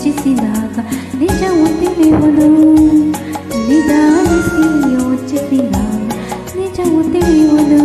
వచ్చేసినాక నిజం తెలియను నిదానిసి వచ్చేసినాక నిజం తెలియను